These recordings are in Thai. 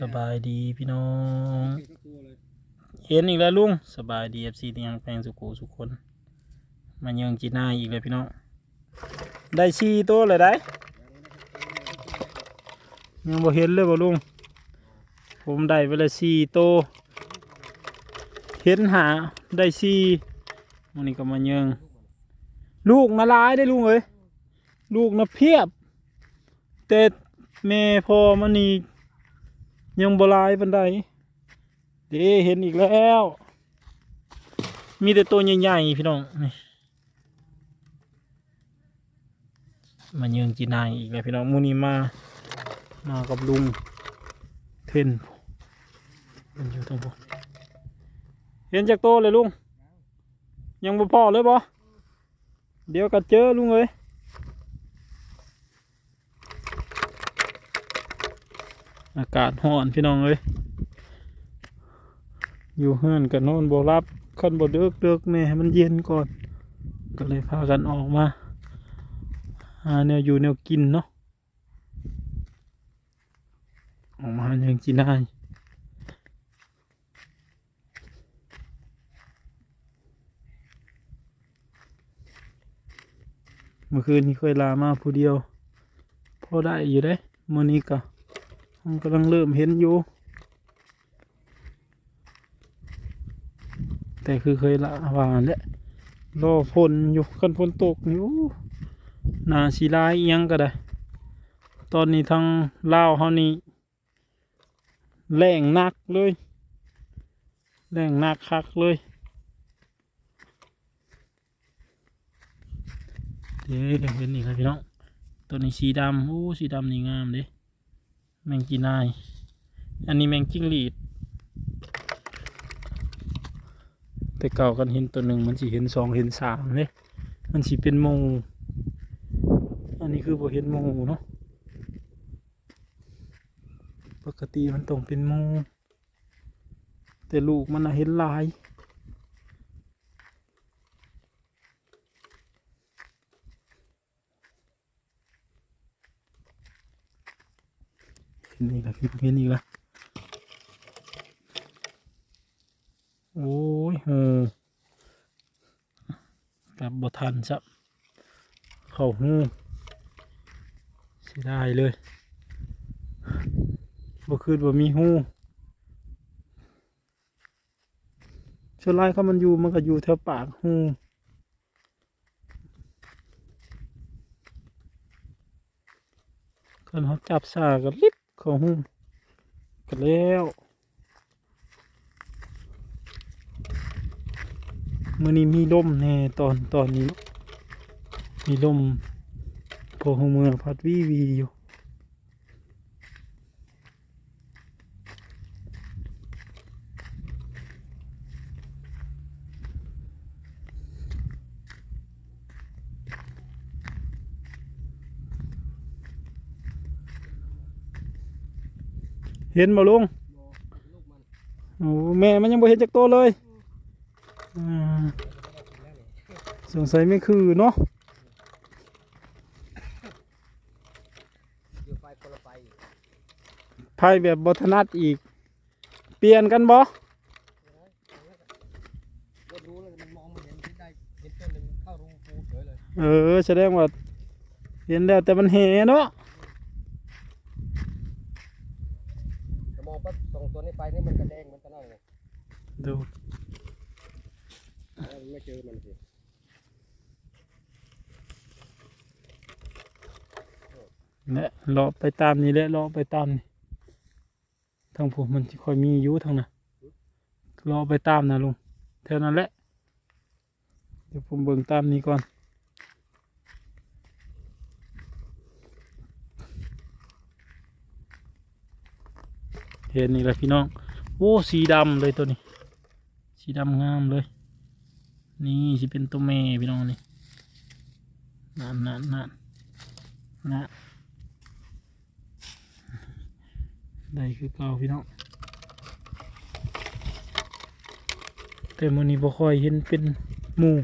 สบายดีพี่น้อง เห็นอีกแล้วลุงสบายดีเอฟซีที่ยังแปลงสุกูสุคนมาเยิงจีน่าอีกเลยพี่น้อง ได้ชีตัวเลยได้ ยังบ่เห็นเลยบ่ลุง ผมได้ไปละชีโต เห็นหาได้ชีมันนี้ก็มาเยิงลูกนาลายได้ลุงเอ้ยลูกนะเพียบ แต่แม่พอมันนี่ ยังบลายปันไดเด้เห็นอีกแล้ว มีแต่ตัวใหญ่ๆพี่น้องนี่มาเยืงจีนายอีกแล้วพี่น้องมูนี้มามากับลุงเทนมันอยู่ตรงบนเห็นจากโตวเลยลุงยังบ่พอเลยบ่เดี๋ยวก็เจอลุงเอ้ย อากาศร้อนพี่น้องเอ้ยอยู่เฮือนกันโน่นบ่รับคันบ่เดือกเดือกแม่ให้มันเย็นก่อน ก็เลยพากันออกมาหาแนวอยู่แนวกินเนาะออกมาหาแนวกินได้เมื่อคืนนี้เคยลามาผู้เดียวพอได้อยู่ได้มื้อนี้ก็ มันกำลังเริ่มเห็นอยู่ แต่คือเคยละวานแล้วรอฝนอยู่คันฝนตกนี่นาสีลายอิหยังก็ได้ ตอนนี้ทางลาวเฮานี่แรงหนักเลยแรงหนักคักเลยเดี๋ยวเห็นอีกแล้วพี่น้องตัวนี้สีดำโอ้สีดำนี่งามเด้ แมงจีนาย อันนี้แมงจิ้งหรีด แต่เก่ากันเห็นตัวหนึ่งมันสิเห็นสองเห็นสามเลยมันสิเป็นมูอันนี้คือบ่เห็นมูเนาะ ปกติมันต้องเป็นมูแต่ลูกมันน่ะเห็นลาย นอีกแล้วพี่เห็นอีกล้วโอ้ยโหกลับบทันซับเขาหูเสียดายเลยบ่คืนบ่มีหูชนลายเขามันอยู่มันก็อยู่แถวปากหูคันเขาจับสาก็ลิบ ข้าหูกันแล้วมื่อนี้มีลมแน่ตอนตอนนี้ มีลมพอหัวเมืองพัดวีวีอยู่ เห็นบ่ลุงโอ้แม่มันยังบ่เห็นจากตัวเลยสงสัยไม่คือเนาะไพ่แบบบถนัดอีก เปลี่ยนกันบ่เองไม่เออ แสดงว่า เห็นแล้วแต่มันเห็นเนาะ แต่ม องปั๊บตรงตัวนี้ไปนี่มันกระแดงมันก็นั่นเลยดูเออไม่เจอมันสิเนี่ยเลาะไปตามนี้แหละเลาะไปตามนี่ทางผมมันสิค่อยมีอยู่ทางน่ะเลาะไปตามนะลุงเท่านั้นแหละเดี๋ยวผมเบิ่งตามนี้ก่อน เห็นนี่แหละพี่น้องโอ้สีดำเลยตัวนี้ สีดำงามเลย นี่สิเป็นตัวแม่พี่น้องนี่นั่นนั่นนั่นนั่นได้คือเก่าพี่น้องแต่มื้อนี้บ่ค่อยเห็นเป็นหมู่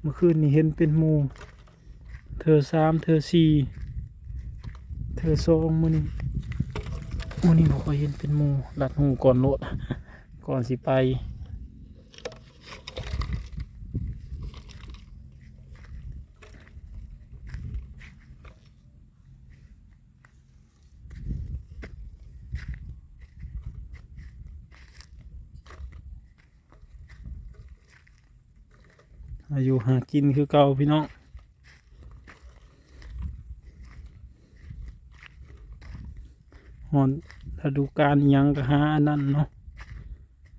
เมื่อคืนนี้เห็นเป็นหมู่เธอสามเธอสี่เธอสองมื้อนี้ วันนี้บอกว่าเห็นเป็นหมูลัดหูก่อนโลด ก่อนสิไปอายุหากินคือเก่าพี่น้อง หอนฤดูกาลยังก็หาอันนั้นเนาะ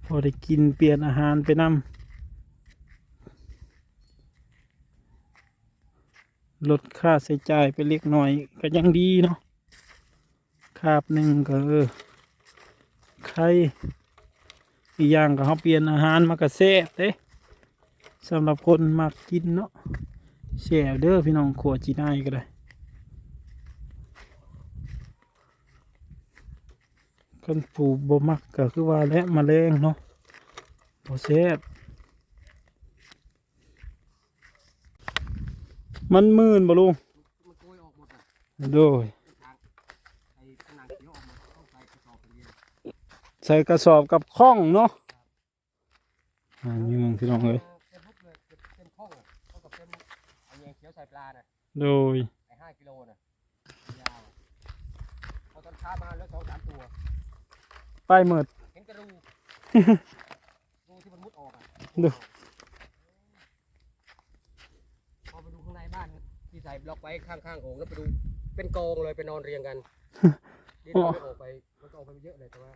พอได้กินเปลี่ยนอาหารไปนำลดค่าใช้จ่ายไปเล็กน้อยก็ยังดีเนาะคาบหนึ่งก็เออไข่อีกอย่างก็เขาเปลี่ยนอาหารมากระแซ่บเด้สำหรับคนมักกินเนาะแซ่บเด้อพี่น้องขวดจีนายก็ได้ กันผูบ่มักก็คือว่าและมะเร็งเนาะบ่แซ่บมันมื่นบ่ลุงโดยใส่กระสอบกับข้องเนาะอ่านี่มึงพี่น้องเอ้ยเต็มพุกเลยโดยไอ้ห้ากิโลน่ะยาวพอตอนเช้ามาแล้วสองสามตัว ป้ายเมิดเห็นกระรูรูที่มันมุดออกอะดูพอไปดูข้างในบ้านที่ใส่บล็อกไว้ข้างๆโอ่งแล้วไปดูเป็นกองเลยไปนอนเรียงกันดินมันไม่ออกไปมันก็ออกไปเยอะเลยแต่ว่า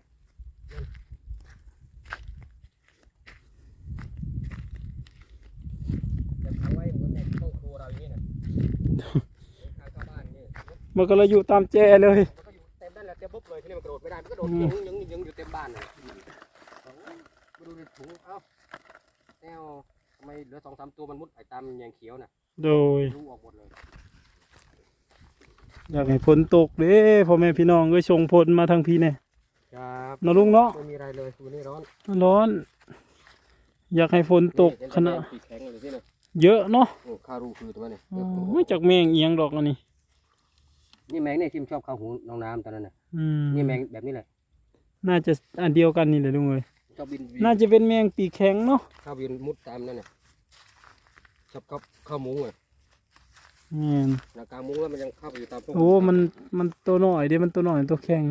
จะทำไว้เหมือนในห้องครัวเราอย่างนี้นะข้างเข้าบ้านนี่มันก็เลยอยู่ตามแจเลย ไม่ได้มันก็โดดอืมยิงยิงยิงอยู่เต็มบ้านเลยมาดูในถุงเอ้าแนวทำไมเหลือสองสามตัวมันมุดไอ้ตามแยงเขียวน่ะโดยรูออกหมดเลยอยากให้ฝนตกเด้พ่อแม่พี่น้องก็ส่งผลมาทางพี่เนี่ยครับเนาะลุงเนาะไม่มีอะไรเลยวันนี้ร้อนร้อน อยากให้ฝนตกเห็นขแต่นาดแมงปีกแข็งเลยที่นี่เยอะเนาะโอ้ข้ารูคือตัวนี้อ๋อไม่จากแมงเอียงดอกอันนี้นี่แมงนี่ที่มันชอบเข้าหูน้องน้ำตอนนั้นน่ะ อืมนี่แมงแบบนี้แหละน่าจะอันเดียวกันนี่เลยลุงเอ้ยชอบบินน่าจะเป็นแมงปีกแข็งเนาะเข้าบินมุดตามนั่นน่ะชอบเข้าเข้ามุ้งอะแม่นหน้ากลางมุ้งแล้วมันยังเข้าไปอยู่ตามพวกโอ้มันมันตัวน้อยเด้มันตัวน้อยตัวแข็ง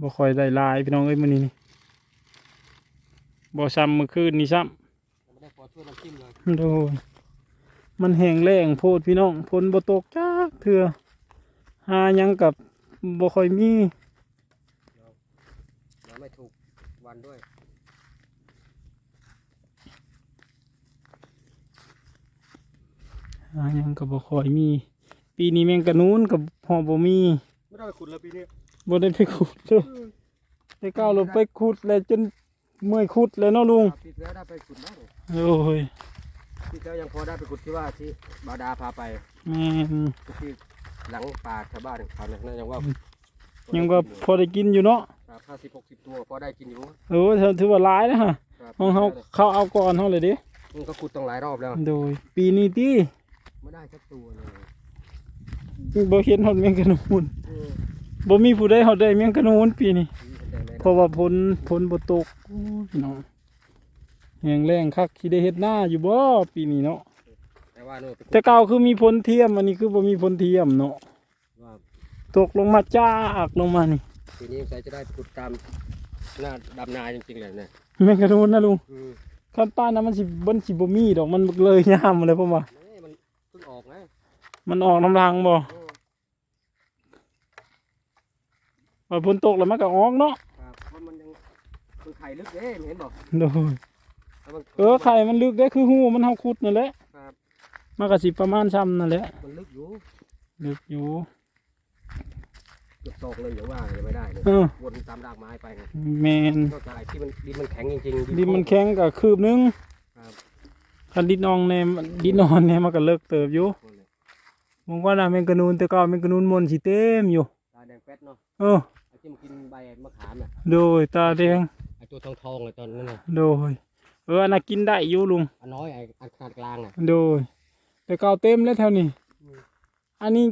บ่ค่อยได้หลายพี่น้องเอ้ยมื้อนี้นี่บ่ซ้ำเมื่อคืนนี่ซ้ไม่ได้พอช่วยน้ำจิ้มเลยำโดยมันแห้งแล้งโพดพี่น้องฝนบ่ตกจักเทื่อหาหยังกับ บ่ค่อยมีเราไม่ถูกวันด้วยหาหยังกับบ่ค่อยมี ปีนี้แมงกะนูนกับพอบ่มีไม่ได้ไปขุดเลยปีนี้บ่ได้ไปขุดเลยได้ก้าวลงไปขุดแล้วจนเมื่อยขุดเลยเนาะลุงปีที่แล้วได้ไปขุดบ้างโอ้ยปีที่แล้วยังพอได้ไปขุดที่ว่าที่บาดาพาไปแม่น ที่ หลังป่าชาวบ้านเขาเนี่ยนั่นยังว่ายังว่าพอได้กินอยู่เนาะห้าสิบหกสิบตัวพอได้กินอยู่เออเธอถือว่าหลายนะฮะครับของเขาเขาเอาก่อนเขาเลยดิมันก็ขุดต้องหลายรอบแล้ว โดย ปีนี้ที่ไม่ได้สักตัวเลยบ่เห็นฮอดแมงกะนูนเออบ่มีผู้ใดฮอดได้แมงกะนูนปีนี้ปีเป็นแดงเลยเพราะว่าฝนฝนบ่ตกโอ้ยพี่น้องแห้งแล้งคักสิได้เฮ็ดหน้าอยู่บ่ปีนี้เนาะแต่ ว่าโน่นไปขุดแต่เก่าคือมีฝนเทียมอันนี้คือบ่มีฝนเทียมเนาะว่าตกลงมาจากลงมานี่ปีนี้ใส่จะได้ขุดตามหน้าดำนาจริงๆเลยเนี่ยแมงกะนูนนะลุงคือคันป้านนั้นมันสิบ่นสิบ่มีดอกมันเลยยามเลยผมว่านี่มันเพิ่งออกไงมันออกน้ำรังบ่เออว่าฝนตกแล้วมันก็ออกเนาะครับเพราะมันยังมันไข่ลึกเด้ไม่เห็นบอกโดยแล้วมันเออไข่มันลึกได้คือหูมันเฮาขุดนั่นแหละครับ มันก็สิประมาณซ้ำนั่นแหละมันลึกอยู่ลึกอยู่เกือบตกเลยอย่างว่ายังไม่ได้เลยเออวนตามรากไม้ไปไงแมนนอกจากไอ้ที่มันดินมันแข็งจริงๆดินมันแข็งก็คืบนึงครับคันดินนองแนมดินนอนเนี่ยมันก็เลิกเติบอยู่โอ้ยมองว่าน่ะแมงกะนูนแต่ก็แมงกะนูนมนต์สิเต็มอยู่ตาแดงแป๊ดเนาะเออไอ้ที่มันกินใบมะขามน่ะโดยตาแดงไอ้ตัวทองทองๆเลยตอนนั้นน่ะโดยเอออันน่ะกินได้อยู่ลุงอันน้อยไอ้อันขนาดกลางน่ะโดย แต่ก็เต็มแล้วแถวนี้อืมอันนี้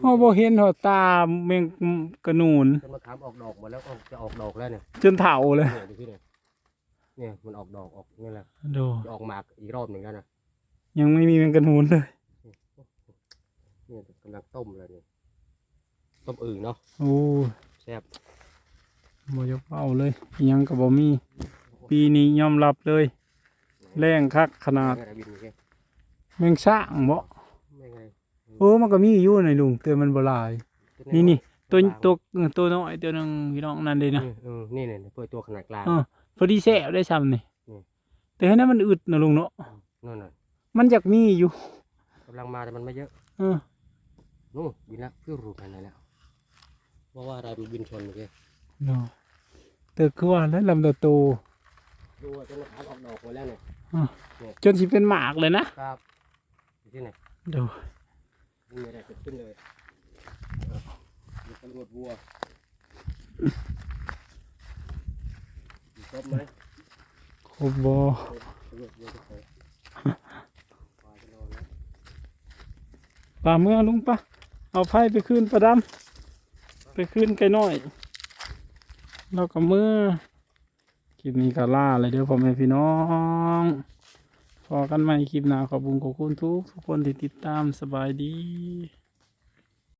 เฮาบ่เห็นหอตาแมงกระนูนจนมะขามออกดอกหมดแล้วก็จะออกดอกแล้วเนี่ยจนเฒ่าเลยเนี่ยดูที่เนี่ยเนี่ยมันออกดอกออกนี่แหละโดจะออกหมากอีกรอบหนึ่งแล้วนะยังไม่มีแมงกระนูนเลยเนี่ยกำลังต้มเลยเนี่ยต้มอึ่งเนาะโอ้แซ่บบ่ยกเอาเลยอิหยังก็บ่มีปีนี้ยอมรับเลย แรงคักขนาด แม่บินโอเคแมงสร้างบ่ไม่ไงเออมันก็มีอยู่ในลุงแต่มันบ่หลาย นี่นี่ตัวบางตัวเออตัวน้อยตัวหนึงพี่น้องนั่นเลยนะอืมอืมนี่เนี่ยเปิดตัวขนาดกลางเออพอดีแซ่บได้ซ้ำนี่อืมแต่ให้นั้นมันอึดนะลุงเนาะนั่นน่ะมันอยากมีอยู่กำลังมาแต่มันไม่เยอะเออนู่นบินละเพื่อรูกันไหนแล้วว่าว่าอะไรมันบินชนเมื่อกี้เนาะแต่คือว่าแล้วลำตัวโตดูว่าจนมะขามออกดอกหมดแล้วเนี่ยจนสิเป็นหมากเลยนะครับอยู่ ที่ไหนเดี๋ยวไม่มีอะไรเกิดขึ้นเลยมีตำรวจวัวมีครบไหมครบบ่ตำรวจวัวทุกคนควายจะนอนแล้วป่าเมื่อลุงปะเอาไผ่ไปคืนประดำไปคืนไก่น้อยแล้วก็เมื่อคลิปนี้ก็ล่าเลยเด้อพ่อแม่พี่น้อง พอกันใหม่คลิปหน้าขอบคุญขอบคุณทุกทุกคนที่ติดตามสบายดี